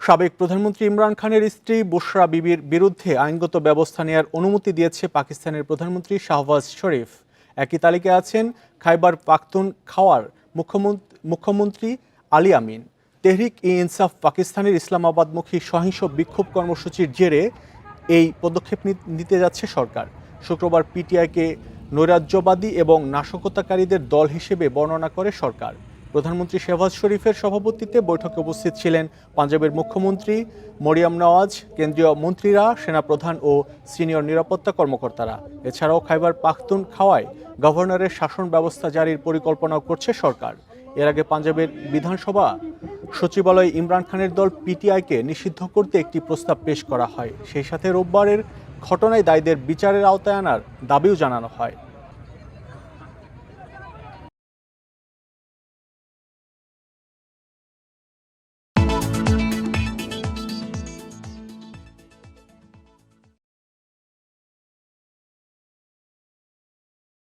সাবেক প্রধানমন্ত্রী ইমরান খানের স্ত্রী বুশরা বিবির বিরুদ্ধে আইনগত ব্যবস্থা নেওয়ার অনুমতি দিয়েছে পাকিস্তানের প্রধানমন্ত্রী শাহবাজ শরীফ। একই তালিকায় আছেন খাইবার পাখতুন খাওয়ার মুখ্যমন্ত্রী মুখ্যমন্ত্রী আলী আমিন। তেহরিক ই ইনসাফ পাকিস্তানের ইসলামাবাদমুখী সহিংস বিক্ষোভ কর্মসূচির জেরে এই পদক্ষেপ নিতে যাচ্ছে সরকার। শুক্রবার পিটিআইকে নৈরাজ্যবাদী এবং নাশকতাকারীদের দল হিসেবে বর্ণনা করে সরকার। প্রধানমন্ত্রী শেহবাজ শরীফের সভাপতিত্বে বৈঠকে উপস্থিত ছিলেন পাঞ্জাবের মুখ্যমন্ত্রী মরিয়াম নওয়াজ, কেন্দ্রীয় মন্ত্রীরা, সেনাপ্রধান ও সিনিয়র নিরাপত্তা কর্মকর্তারা। এছাড়াও খাইবার পাখতুন খাওয়ায় গভর্নরের শাসন ব্যবস্থা জারির পরিকল্পনাও করছে সরকার। এর আগে পাঞ্জাবের বিধানসভা সচিবালয়ে ইমরান খানের দল পিটিআইকে নিষিদ্ধ করতে একটি প্রস্তাব পেশ করা হয়। সেই সাথে রোববারের ঘটনায় দায়ীদের বিচারের আওতায় আনার দাবিও জানানো হয়।